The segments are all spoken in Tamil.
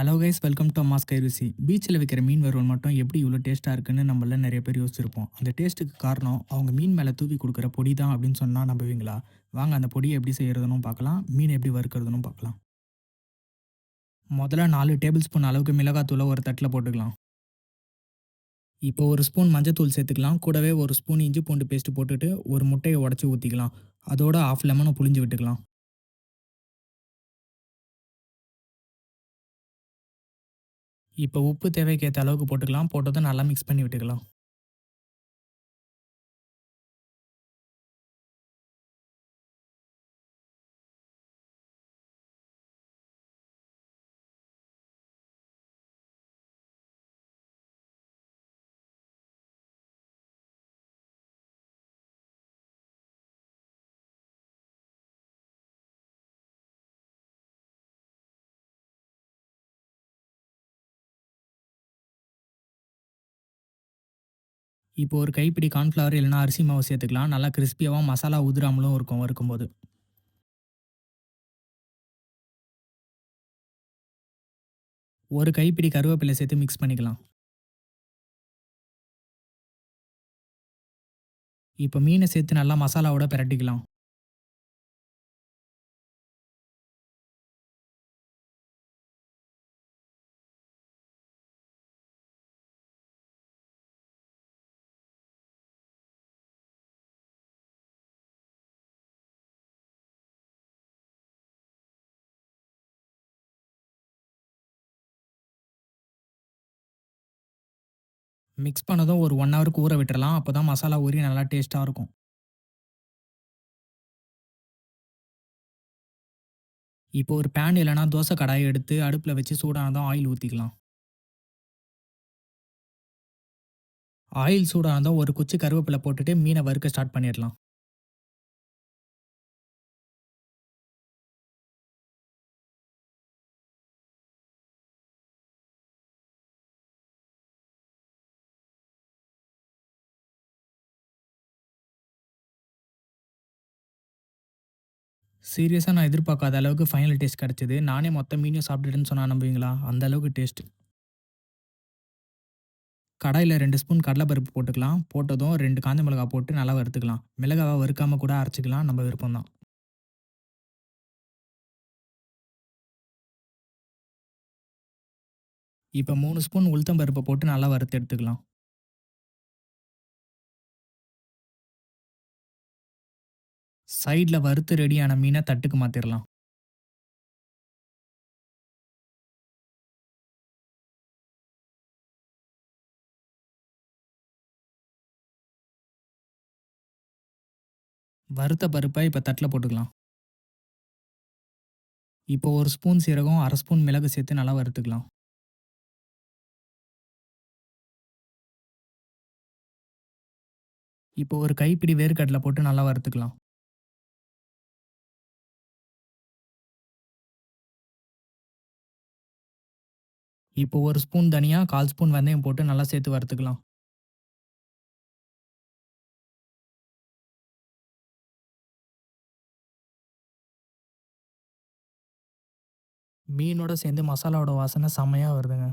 Hello guys welcome to Amma's Kairuchi பீச்சில் விற்கிற மீன் வறுவல் மட்டும் எப்படி இவ்வளோ டேஸ்ட்டாக இருக்குன்னு நம்மள நிறைய பேர் யோசிச்சிருப்போம். அந்த டேஸ்ட்டுக்கு காரணம் அவங்க மீன் மேலே தூவி கொடுக்குற பொடி தான் அப்படின்னு சொன்னால் நம்புவீங்களா? வாங்க அந்த பொடியை எப்படி செய்கிறதுன்னு பார்க்கலாம் மீன் எப்படி வறுக்கிறதுன்னு பார்க்கலாம். முதல்ல நாலு டேபிள் ஸ்பூன் அளவுக்கு மிளகாத்தூளை ஒரு தட்டில் போட்டுக்கலாம். இப்போ ஒரு ஸ்பூன் மஞ்சத்தூள் சேர்த்துக்கலாம். கூடவே ஒரு ஸ்பூன் இஞ்சி பூண்டு பேஸ்ட்டு போட்டுட்டு ஒரு முட்டையை உடச்சி ஊற்றிக்கலாம் அதோட ஆஃப் லெமனை புளிஞ்சு விட்டுக்கலாம். இப்போ உப்பு தேவைக்கு ஏற்ற அளவுக்கு போட்டுக்கலாம். போட்டதும் நல்லா மிக்ஸ் பண்ணி விட்டுக்கலாம். இப்போ ஒரு கைப்பிடி கார்ன்ஃப்ளவர் இல்லைனா அரிசி மாவு சேர்த்துக்கலாம். நல்லா கிறிஸ்பியாகவும் மசாலா உதிராமலும் இருக்கும் இருக்கும்போது ஒரு கைப்பிடி கருவேப்பிலை சேர்த்து மிக்ஸ் பண்ணிக்கலாம். இப்போ மீனை சேர்த்து நல்லா மசாலாவோட பிரட்டிக்கலாம். மிக்ஸ் பண்ணதும் ஒரு ஒன் ஹவருக்கு ஊற விட்டுறலாம். அப்போ தான் மசாலா ஊறி நல்லா டேஸ்ட்டாக இருக்கும். இப்போ ஒரு பேன் இல்லைனா தோசை கடாயை எடுத்து அடுப்பில் வச்சு சூடானதும் ஆயில் ஊற்றிக்கலாம் ஆயில் சூடானதும் ஒரு குச்சி கருவேப்பிலை போட்டுட்டு மீனை வறுக்க ஸ்டார்ட் பண்ணிடலாம். சீரியஸாக நான் எதிர்பார்க்காத அளவுக்கு ஃபைனல் டேஸ்ட் கிடச்சிது. நானே மொத்த மீனையும் சாப்பிட்டுட்டேன்னு சொன்னால் நம்புவீங்களா? அந்த அளவுக்கு டேஸ்ட் கடாயில் ரெண்டு ஸ்பூன் கடலைப்பருப்பு போட்டுக்கலாம். போட்டதும் ரெண்டு காஞ்ச மிளகா போட்டு நல்லா வறுத்துக்கலாம். மிளகாவை வறுக்காமல் கூட அரைச்சிக்கலாம். நம்ம விருப்பம் தான் இப்போ மூணு ஸ்பூன் உளுத்தம் பருப்பை போட்டு நல்லா வறுத்து எடுத்துக்கலாம். சைடில் வறுத்து ரெடியான மீனை தட்டுக்கு மாற்றிடலாம் வறுத்த பருப்பை இப்போ தட்டில் போட்டுக்கலாம். இப்போ ஒரு ஸ்பூன் சீரகம் அரை ஸ்பூன் மிளகு சேர்த்து நல்லா வறுத்துக்கலாம். இப்போ ஒரு கைப்பிடி வேர்க்கடலை போட்டு நல்லா வறுத்துக்கலாம். இப்போ ஒரு ஸ்பூன் தனியாக கால் ஸ்பூன் வெந்தயம் போட்டு நல்லா சேர்த்து வறுத்துக்கலாம். மீனோட சேர்ந்து மசாலாவோட வாசனை செம்மையாக வருதுங்க.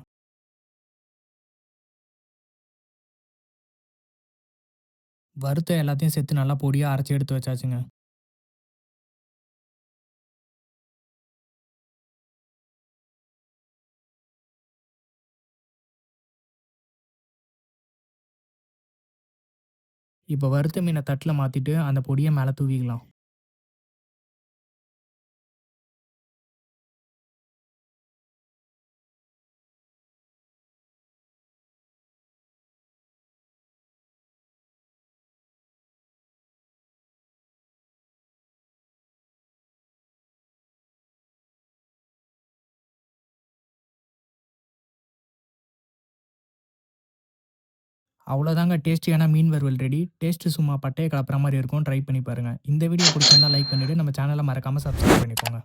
வறுத்த எல்லாத்தையும் சேர்த்து நல்லா பொடியாக அரைச்சி எடுத்து வச்சாச்சுங்க. இப்போ வறுத்த மீனை தட்டில் மாற்றிட்டு அந்த பொடியை மேலே தூவிக்கலாம். அவ்வளோதாங்க டேஸ்டியான மீன் வறுவல் ரெடி டேஸ்ட்டு சும்மா பட்டையை கலப்புற மாதிரி இருக்கும். ட்ரை பண்ணி பாருங்கள் இந்த வீடியோ பிடிச்சிருந்தா லைக் பண்ணிவிட்டு நம்ம சேனலை மறக்காமல் சப்ஸ்கிரைப் பண்ணிக்கோங்க.